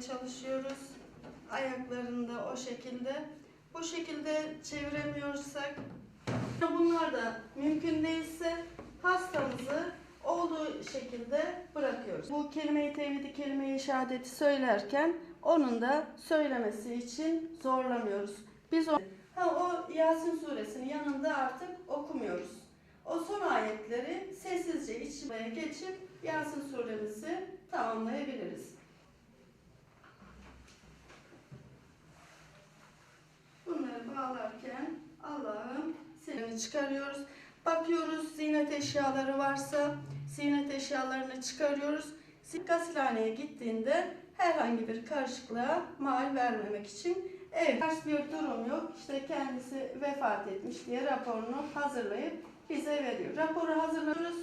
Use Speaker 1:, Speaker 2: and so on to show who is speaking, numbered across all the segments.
Speaker 1: çalışıyoruz. Ayaklarını da o şekilde. Bu şekilde çeviremiyorsak bunlar da mümkün değilse hastamızı olduğu şekilde bırakıyoruz. Bu kelime-i tevhidi, kelime-i şehadeti söylerken onun da söylemesi için zorlamıyoruz. Biz o, ha, o Yasin suresinin yanında artık okumuyoruz. O son ayetleri sessizce içmeye geçip Yasin suremizi tamamlayabiliriz. Çıkarıyoruz. Bakıyoruz ziynet eşyaları varsa ziynet eşyalarını çıkarıyoruz. Gasilhaneye gittiğinde herhangi bir karışıklığa mal vermemek için evet ters bir durum yok. İşte kendisi vefat etmiş diye raporunu hazırlayıp bize veriyor. Raporu hazırlıyoruz.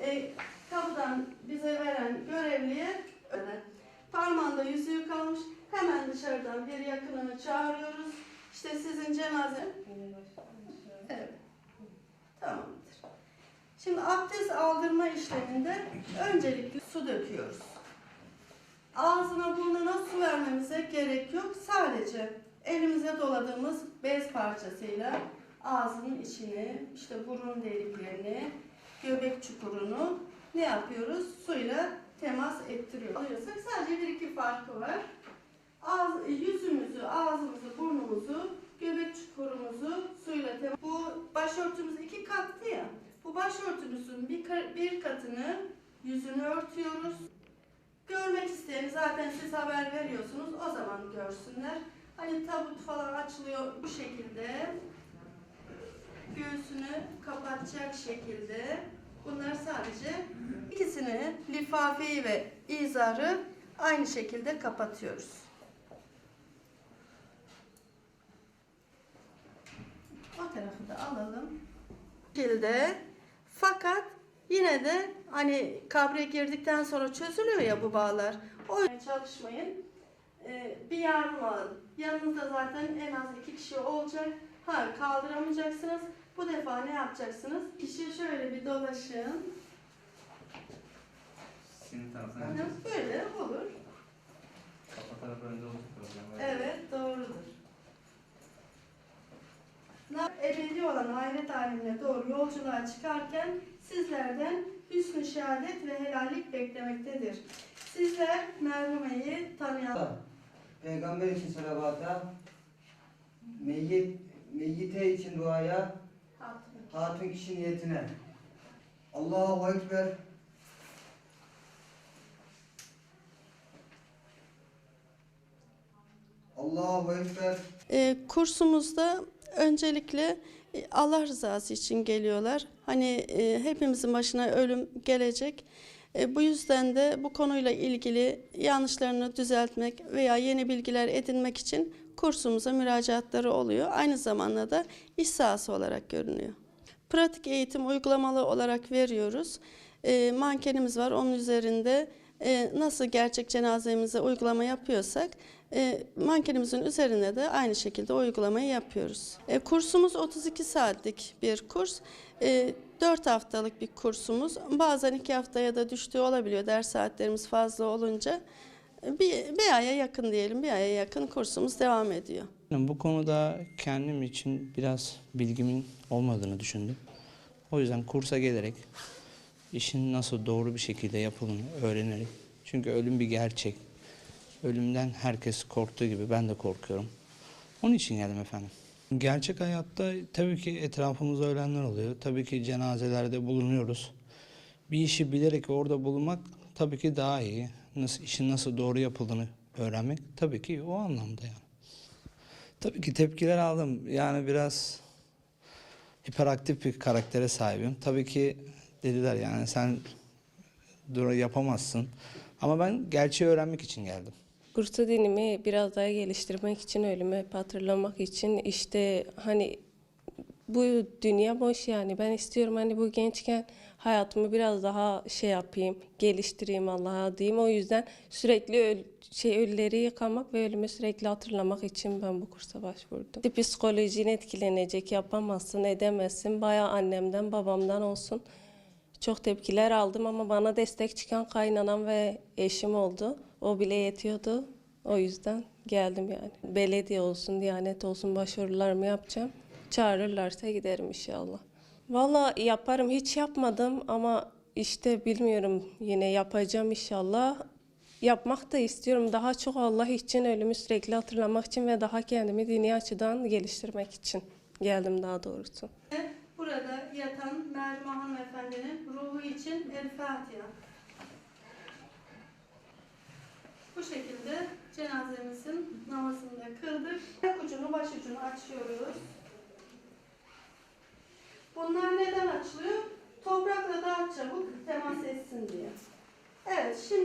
Speaker 1: E, kapıdan bize veren görevliye. Parmağında yüzüğü kalmış. Hemen dışarıdan bir yakınını çağırıyoruz. Sizin cenaze... Evet. Tamamdır. Şimdi abdest aldırma işleminde öncelikle su döküyoruz. Ağzına burnuna su vermemize gerek yok. Sadece elimize doladığımız bez parçasıyla ağzının içini, işte burun deliklerini, göbek çukurunu ne yapıyoruz? Suyla temas ettiriyoruz. Sadece bir iki farkı var. Ağız, yüzümüzü, ağzımızı, burnumuzu, göbek çukurumuzu suyla temas... Bu başörtümüz iki kattı ya. Bu başörtümüzün bir, bir katını yüzünü örtüyoruz. Görmek isteyen zaten siz haber veriyorsunuz. O zaman görsünler. Hani tabut falan açılıyor bu şekilde. Göğsünü kapatacak şekilde. Bunlar sadece ikisini lifafeyi ve izarı aynı şekilde kapatıyoruz. O tarafı da alalım. Şekilde fakat yine de hani kabre girdikten sonra çözülüyor ya bu bağlar. O çalışmayın. Ee, bir yardım alın. Yanınızda zaten en az iki kişi olacak. Ha kaldıramayacaksınız. Bu defa ne yapacaksınız? Kişi şöyle bir dolaşın.
Speaker 2: Senin.
Speaker 1: Böyle olur. Olan ahiret alemine doğru yolculuğa çıkarken sizlerden hüsnü şehadet ve helallik beklemektedir. Sizler merhumeyi tanıyan
Speaker 3: Peygamber için salavata, meyyit, meyyite için duaya, hatun kişi niyetine. Allahu Ekber. Allahu Ekber.
Speaker 1: E, kursumuzda öncelikle e, Allah rızası için geliyorlar. Hani e, hepimizin başına ölüm gelecek. E, bu yüzden de bu konuyla ilgili yanlışlarını düzeltmek veya yeni bilgiler edinmek için kursumuza müracaatları oluyor. Aynı zamanda da iş sahası olarak görünüyor. Pratik eğitim uygulamalı olarak veriyoruz. Mankenimiz var. Onun üzerinde nasıl gerçek cenazemize uygulama yapıyorsak e, mankenimizin üzerine de aynı şekilde uygulamayı yapıyoruz. E, kursumuz 32 saatlik bir kurs. E, 4 haftalık bir kursumuz. Bazen 2 haftaya da düştüğü olabiliyor ders saatlerimiz fazla olunca. E, Bir, bir aya yakın diyelim, bir aya yakın kursumuz devam ediyor.
Speaker 4: Bu konuda kendim için biraz bilgimin olmadığını düşündüm. O yüzden kursa gelerek işin nasıl doğru bir şekilde yapıldığını öğrenerek. Çünkü ölüm bir gerçek. Ölümden herkes korktuğu gibi ben de korkuyorum. Onun için geldim efendim. Gerçek hayatta tabii ki etrafımızda ölenler oluyor. Tabii ki cenazelerde bulunuyoruz. Bir işi bilerek orada bulunmak tabii ki daha iyi. Nasıl, işin nasıl doğru yapıldığını öğrenmek tabii ki o anlamda yani. Tabii ki tepkiler aldım. Yani biraz hiperaktif bir karaktere sahibim. Tabii ki dediler yani sen dur yapamazsın. Ama ben gerçeği öğrenmek için geldim.
Speaker 5: Kursa dinimi biraz daha geliştirmek için, ölümü hep hatırlamak için işte hani bu dünya boş yani. Ben istiyorum hani bu gençken hayatımı biraz daha şey yapayım, geliştireyim Allah'a diyeyim. O yüzden sürekli öl, şey ölüleri yıkamak ve ölümü sürekli hatırlamak için ben bu kursa başvurdum. Psikolojin etkilenecek, yapamazsın, edemezsin. Bayağı annemden, babamdan olsun. Çok tepkiler aldım ama bana destek çıkan kaynanam ve eşim oldu. O bile yetiyordu. O yüzden geldim yani. Belediye olsun, Diyanet olsun başvurularımı yapacağım. Çağırırlarsa giderim inşallah. Valla yaparım. Hiç yapmadım ama işte bilmiyorum yine yapacağım inşallah. Yapmak da istiyorum. Daha çok Allah için, ölümü sürekli hatırlamak için ve daha kendimi dini açıdan geliştirmek için geldim daha doğrusu.
Speaker 1: Burada yatan Merve hanımefendinin ruhu için El Fatiha. Bu şekilde cenazemizin namazını da kıldık. Ayak ucunu baş ucunu açıyoruz. Bunlar neden açılıyor? Toprakla daha çabuk temas etsin diye. Evet şimdi